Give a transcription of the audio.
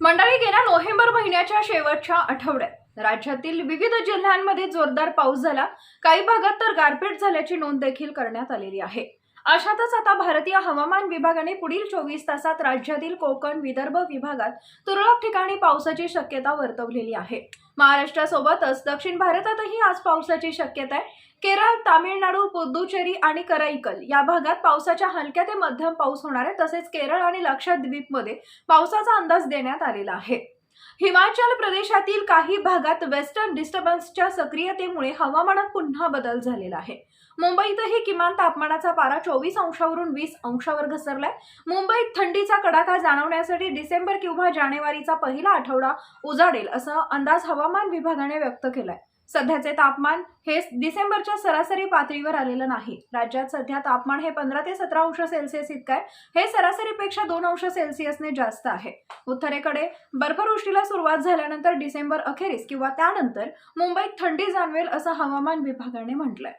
मंडळी गेल्या नोव्हेंबर महिन्याच्या शेवटच्या आठवड्यात राज्यातील विविध जिल्ह्यांमध्ये जोरदार पाऊस झाला. काही भागात तर गारपीट झाल्याची नोंद देखील करण्यात आलेली आहे. अशातच आता भारतीय हवामान विभागाने पुढील चोवीस तासात राज्यातील कोकण विदर्भ विभागात तुरळक ठिकाणी पावसाची शक्यता वर्तवलेली आहे. महाराष्ट्रासोबतच दक्षिण भारतातही आज पावसाची शक्यता आहे. केरळ तामिळनाडू पुदुचेरी आणि कराईकल या भागात पावसाच्या हलक्या ते मध्यम पाऊस होणार आहे. तसेच केरळ आणि लक्षद्वीपमध्ये पावसाचा अंदाज देण्यात आलेला आहे. हिमाचल प्रदेशातील काही भागात वेस्टर्न डिस्टर्बन्सच्या सक्रियतेमुळे हवामानात पुन्हा बदल झालेला आहे. मुंबईतही किमान तापमानाचा पारा चोवीस अंशावरून वीस अंशावर घसरलाय. मुंबईत थंडीचा कडाका जाणवण्यासाठी डिसेंबर किंवा जानेवारीचा पहिला आठवडा उजाडेल असा अंदाज हवामान विभागाने व्यक्त केलाय. सध्याचे तापमान हे डिसेंबरच्या सरासरी पातळीवर आलेलं नाही. राज्यात सध्या तापमान हे पंधरा ते सतरा अंश सेल्सिअस इतकं आहे. हे सरासरीपेक्षा दोन अंश सेल्सिअसने जास्त आहे. उत्तरेकडे बर्फवृष्टीला सुरुवात झाल्यानंतर डिसेंबर अखेरीस किंवा त्यानंतर मुंबईत थंडी जाणवेल असं हवामान विभागाने म्हटलंय.